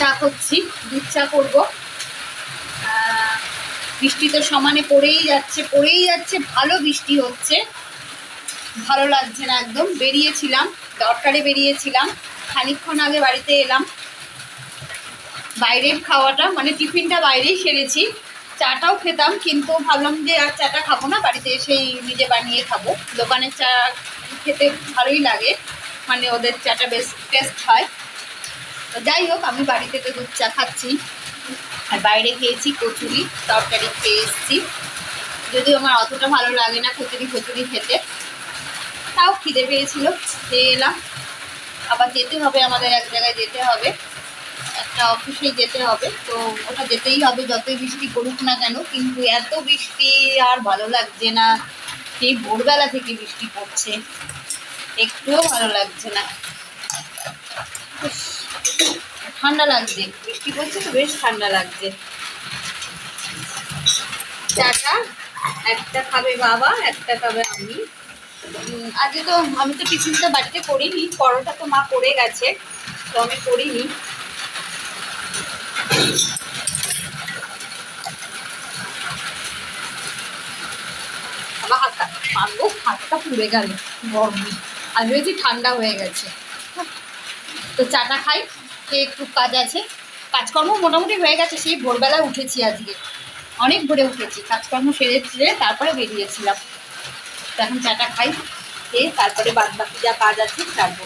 চা করছি, দুধ চা করব। বৃষ্টি তো সমানে পড়েই যাচ্ছে পড়েই যাচ্ছে, ভালো বৃষ্টি হচ্ছে। ভালো লাগছে না একদম, বেরিয়েছিলাম, দরকারে বেরিয়েছিলাম, খানিকক্ষণ আগে বাড়িতে এলাম। বাইরের খাওয়াটা মানে টিফিনটা বাইরেই সেরেছি। চাটাও খেতাম, কিন্তু ভাবলাম যে আর চাটা খাব না, বাড়িতে এসেই নিজে বানিয়ে খাব। দোকানের চা খেতে ভালোই লাগে মানে ওদের চাটা বেশ টেস্ট হয়। তো যাই হোক, আমি বাড়িতে তো দুধ চা খাচ্ছি। আর বাইরে খেয়েছি কচুরি, তরকারি খেয়ে এসেছি। যদিও আমার অতটা ভালো লাগে না কচুরি কচুরি খেতে। তাও খিদে পেয়েছিল, খেয়ে এলাম। আবার যেতে হবে, আমাদের এক জায়গায় যেতে হবে। একটা অফিসে যেতে হবে, তো ওটা যেতেই হবে, যতই বৃষ্টি পড়ুক না কেন। কিন্তু এত বৃষ্টি, আর ভালো লাগছে না। সেই ভোরবেলা থেকে বৃষ্টি পড়ছে। একটুও ভালো লাগছে না। ঠান্ডা লাগছে। বৃষ্টি পড়ছে তো? বেশ ঠান্ডা লাগছে। চাটা একটা খাবে বাবা, একটা খাবে আমি। আজকে তো আমি তো টিফিনটা বাড়িতে করিনি, পরোটা তো মা করে গেছে, তো আমি করিনি। আমার হাতটা হাতটা পুড়ে গেল। গরমে। আর ভেবেছি ঠান্ডা হয়ে গেছে। তো চাটা খাই, খেয়ে একটু কাজ আছে। কাজকর্ম মোটামুটি হয়ে গেছে, সেই ভোরবেলায় উঠেছি আজকে। অনেক ভোরে উঠেছি, কাজকর্ম সেরে সেরে তারপরে বেরিয়েছিলাম। এখন চাটা খাই, খেয়ে তারপরে বাদ বাকি যা কাজ আছে ছাড়বো